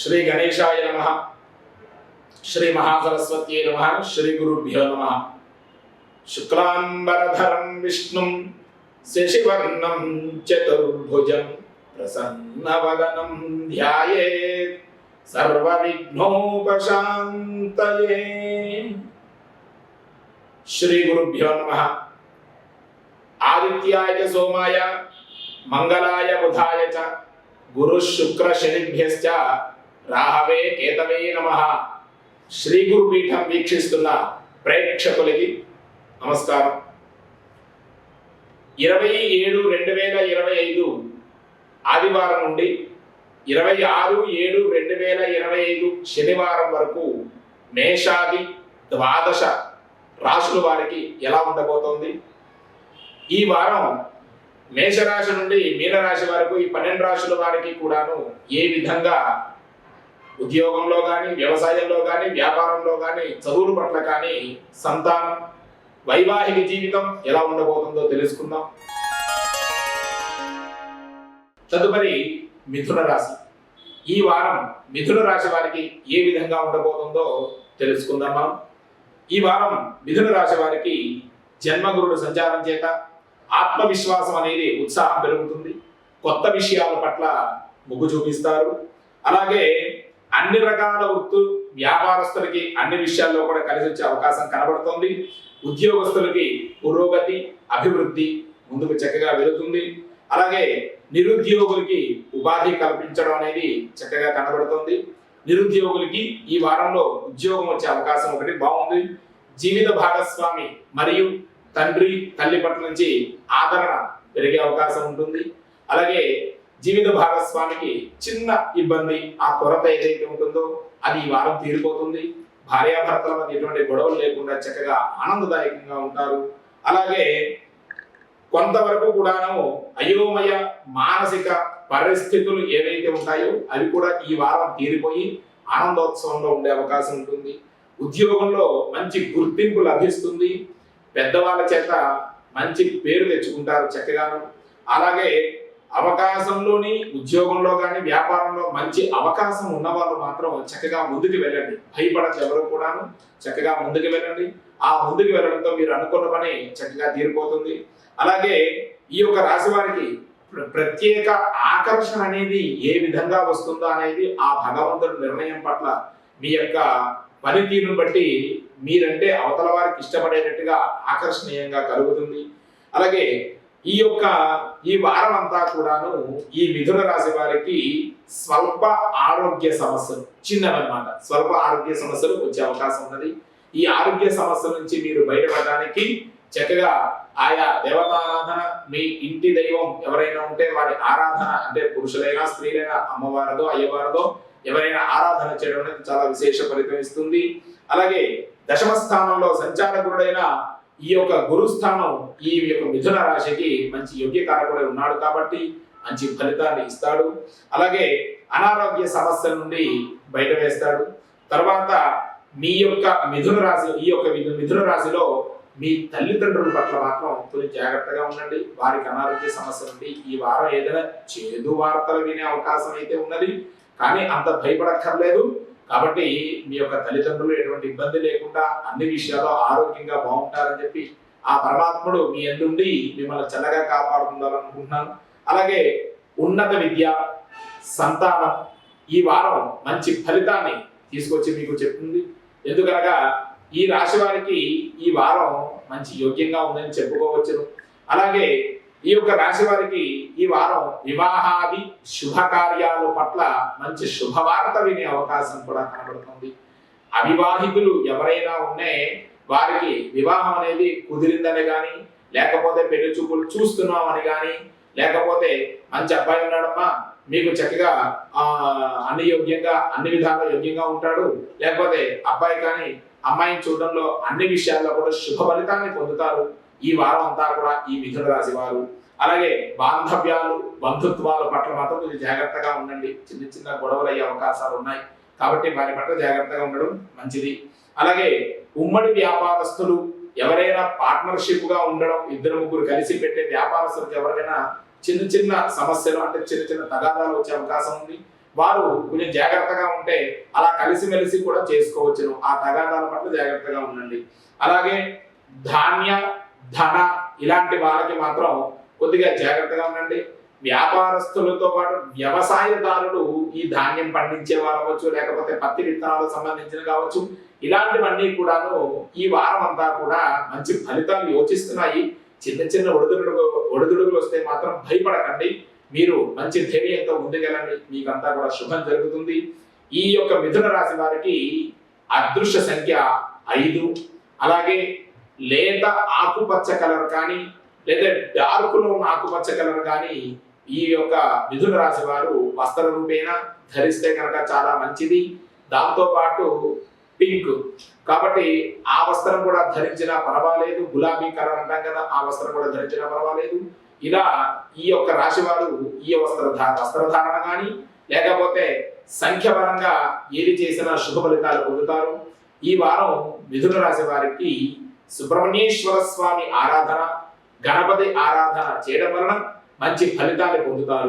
శ్రీ గణేశాయ నమ. శ్రీ మహాసరస్వత్యై నమ. శ్రీ గురుభ్యో నమ. శుక్లాంబరధరం విష్ణుం శశివర్ణం చతుర్భుజం ప్రసన్నవదనం ధ్యాయేత్ సర్వవిఘ్నోపశాంతయే. శ్రీ గురుభ్యో నమ. ఆదిత్యాయ సోమాయ మంగళాయ బుధాయ చ గురు శుక్ర శనిభ్యశ్చ రాహవే కేతవే నమ. శ్రీ గురుపీఠం వీక్షిస్తున్న ప్రేక్షకులకి నమస్కారం. ఇరవై ఏడు రెండు వేల ఇరవై ఐదు ఆదివారం నుండి ఇరవై ఆరు ఏడు రెండు వేల ఇరవై ఐదు శనివారం వరకు మేషాది ద్వాదశ రాశుల వారికి ఎలా ఉండబోతోంది? ఈ వారం మేషరాశి నుండి మీనరాశి వరకు ఈ పన్నెండు రాశుల వారికి కూడాను ఏ విధంగా ఉద్యోగంలో కానీ వ్యవసాయంలో కానీ వ్యాపారంలో కానీ చదువుల పట్ల కానీ సంతానం వైవాహిక జీవితం ఎలా ఉండబోతుందో తెలుసుకుందాం. తదుపరి మిథున రాశి. ఈ వారం మిథున రాశి వారికి ఏ విధంగా ఉండబోతుందో తెలుసుకుందాం మనం. ఈ వారం మిథున రాశి వారికి జన్మగురుడు సంచారం చేత ఆత్మవిశ్వాసం అనేది ఉత్సాహం పెరుగుతుంది. కొత్త విషయాల పట్ల మొగ్గు చూపిస్తారు. అలాగే అన్ని రకాల వృత్తులు వ్యాపారస్తులకి అన్ని విషయాల్లో కూడా కలిసి వచ్చే అవకాశం కనబడుతుంది. ఉద్యోగస్తులకి పురోగతి అభివృద్ధి ముందుకు చక్కగా వెళుతుంది. అలాగే నిరుద్యోగులకి ఉపాధి కల్పించడం అనేది చక్కగా కనబడుతుంది. నిరుద్యోగులకి ఈ వారంలో ఉద్యోగం వచ్చే అవకాశం ఒకటి బాగుంది. జీవిత భాగస్వామి మరియు తండ్రి తల్లి పట్ల నుంచి ఆదరణ పెరిగే అవకాశం ఉంటుంది. అలాగే జీవిత భాగస్వామికి చిన్న ఇబ్బంది ఆ కొరత ఏదైతే ఉంటుందో అది ఈ వారం తీరిపోతుంది. భార్యాభర్తల మధ్య ఎటువంటి గొడవలు లేకుండా చక్కగా ఆనందదాయకంగా ఉంటారు. అలాగే కొంతవరకు కూడాను అయోమయ మానసిక పరిస్థితులు ఏవైతే ఉంటాయో అవి కూడా ఈ వారం తీరిపోయి ఆనందోత్సవంలో ఉండే అవకాశం ఉంటుంది. ఉద్యోగంలో మంచి గుర్తింపు లభిస్తుంది. పెద్దవాళ్ళ చేత మంచి పేరు తెచ్చుకుంటారు చక్కగాను. అలాగే అవకాశంలోని ఉద్యోగంలో కానీ వ్యాపారంలో మంచి అవకాశం ఉన్న వాళ్ళు మాత్రం చక్కగా ముందుకు వెళ్ళండి. భయపడద్దు ఎవరు కూడాను. చక్కగా ముందుకు వెళ్ళండి. ఆ ముందుకు వెళ్ళడంతో మీరు అనుకున్న పని చక్కగా తీరిపోతుంది. అలాగే ఈ యొక్క రాశి వారికి ప్ర- ప్రత్యేక ఆకర్షణ అనేది ఏ విధంగా వస్తుందో అనేది ఆ భగవంతుడి నిర్ణయం పట్ల మీ యొక్క పనితీరును బట్టి మీరంటే అవతల వారికి ఇష్టపడేటట్టుగా ఆకర్షణీయంగా కలుగుతుంది. అలాగే ఈ యొక్క ఈ వారం అంతా కూడాను ఈ మిథున రాశి వారికి స్వల్ప ఆరోగ్య సమస్యలు చిన్నవన్నమాట. స్వల్ప ఆరోగ్య సమస్యలు వచ్చే అవకాశం ఉన్నది. ఈ ఆరోగ్య సమస్యల నుంచి మీరు బయటపడడానికి చక్కగా ఆయా దేవతారాధన మీ ఇంటి దైవం ఎవరైనా ఉంటే వారి ఆరాధన అంటే పురుషులైనా స్త్రీలైనా అమ్మవారిదో అయ్యవారిదో ఎవరైనా ఆరాధన చేయడం అనేది చాలా విశేష ఫలితం ఇస్తుంది. అలాగే దశమ స్థానంలో సంచారకుడైన ఈ యొక్క గురుస్థానం ఈ యొక్క మిథున రాశికి మంచి యోగ్యకారకుడై ఉన్నాడు కాబట్టి మంచి ఫలితాన్ని ఇస్తాడు. అలాగే అనారోగ్య సమస్యల నుండి బయట వేస్తాడు. తర్వాత మీ యొక్క మిథున రాశి ఈ యొక్క మిథున రాశిలో మీ తల్లిదండ్రుల పట్ల మాత్రం కొంచెం జాగ్రత్తగా ఉండండి. వారికి అనారోగ్య సమస్య నుండి ఈ వారం ఏదైనా చేదు వార్తలు వినే అవకాశం అయితే ఉన్నది. కానీ అంత భయపడక్కర్లేదు. కాబట్టి మీ యొక్క తల్లిదండ్రులు ఎటువంటి ఇబ్బంది లేకుండా అన్ని విషయాల్లో ఆరోగ్యంగా బాగుంటారని చెప్పి ఆ పరమాత్ముడు మీ ఎందుండి మిమ్మల్ని చల్లగా కాపాడుకుందాలనుకుంటున్నాను అలాగే ఉన్నత విద్య సంతానం ఈ వారం మంచి ఫలితాన్ని తీసుకొచ్చి మీకు చెప్తుంది. ఎందుకనగా ఈ రాశి వారికి ఈ వారం మంచి యోగ్యంగా ఉందని చెప్పుకోవచ్చును. అలాగే ఈ యొక్క రాశి వారికి ఈ వారం వివాహాది శుభకార్యాల పట్ల మంచి శుభవార్త వినే అవకాశం కూడా కనబడుతుంది. అవివాహితులు ఎవరైనా ఉంటే వారికి వివాహం అనేది కుదిరిందని కానీ లేకపోతే పెళ్ళి చూపులు చూస్తున్నామని కానీ లేకపోతే మంచి అబ్బాయి ఉన్నాడమ్మా మీకు చక్కగా ఆ అన్ని యోగ్యంగా అన్ని విధాలుగా యోగ్యంగా ఉంటాడు లేకపోతే అబ్బాయి కానీ అమ్మాయిని చూడడంలో అన్ని విషయాల్లో కూడా శుభ ఫలితాన్ని పొందుతారు. ఈ వారం అంతా కూడా ఈ మిథున రాశి వారు అలాగే బాంధవ్యాలు బంధుత్వాల పట్ల మాత్రం కొంచెం జాగ్రత్తగా ఉండండి. చిన్న చిన్న గొడవలు అయ్యే అవకాశాలు ఉన్నాయి. కాబట్టి వారి పట్ల జాగ్రత్తగా ఉండడం మంచిది. అలాగే ఉమ్మడి వ్యాపారస్తులు ఎవరైనా పార్ట్నర్షిప్గా ఉండడం ఇద్దరు ముగ్గురు కలిసి పెట్టే వ్యాపారస్తులకు ఎవరికైనా చిన్న చిన్న సమస్యలు అంటే చిన్న చిన్న తగాదాలు వచ్చే అవకాశం ఉంది. వారు కొంచెం జాగ్రత్తగా ఉంటే అలా కలిసిమెలిసి కూడా చేసుకోవచ్చును. ఆ తగాదాల పట్ల జాగ్రత్తగా ఉండండి. అలాగే ధాన్య ధన ఇలాంటి వాళ్ళకి మాత్రం కొద్దిగా జాగ్రత్తగా ఉండండి. వ్యాపారస్తులతో పాటు వ్యవసాయదారులు ఈ ధాన్యం పండించే అవ్వచ్చు లేకపోతే పత్తి విత్తనాలకు సంబంధించిన కావచ్చు ఇలాంటివన్నీ కూడాను ఈ వారం అంతా కూడా మంచి ఫలితాలు యోచిస్తున్నాయి. చిన్న చిన్న ఒడిదుడుగు ఒడిదుడుగులు వస్తే మాత్రం భయపడకండి. మీరు మంచి ధైర్యంతో ముందుకెళ్ళండి. మీకంతా కూడా శుభం జరుగుతుంది. ఈ యొక్క మిథున రాశి వారికి అదృశ్య సంఖ్య ఐదు. అలాగే లేత ఆకుపచ్చ కలర్ కానీ లేదా డార్క్లో ఉన్న ఆకుపచ్చ కలర్ కానీ ఈ యొక్క మిథున రాశి వారు వస్త్ర రూపేణ ధరిస్తే కనుక చాలా మంచిది. దాంతోపాటు పింక్ కాబట్టి ఆ వస్త్రం కూడా ధరించినా పర్వాలేదు. గులాబీ కలర్ అంటాం కదా ఆ వస్త్రం కూడా ధరించినా పర్వాలేదు. ఇలా ఈ యొక్క రాశి వారు ఈ వస్త్రధార వస్త్రధారణ కానీ లేకపోతే సంఖ్యపరంగా ఏది చేసినా శుభ ఫలితాలు పొందుతారు. ఈ వారం మిథున రాశి వారికి సుబ్రహ్మణ్యేశ్వర స్వామి ఆరాధన గణపతి ఆరాధన చేయడం వలన మంచి ఫలితాలు పొందుతారు.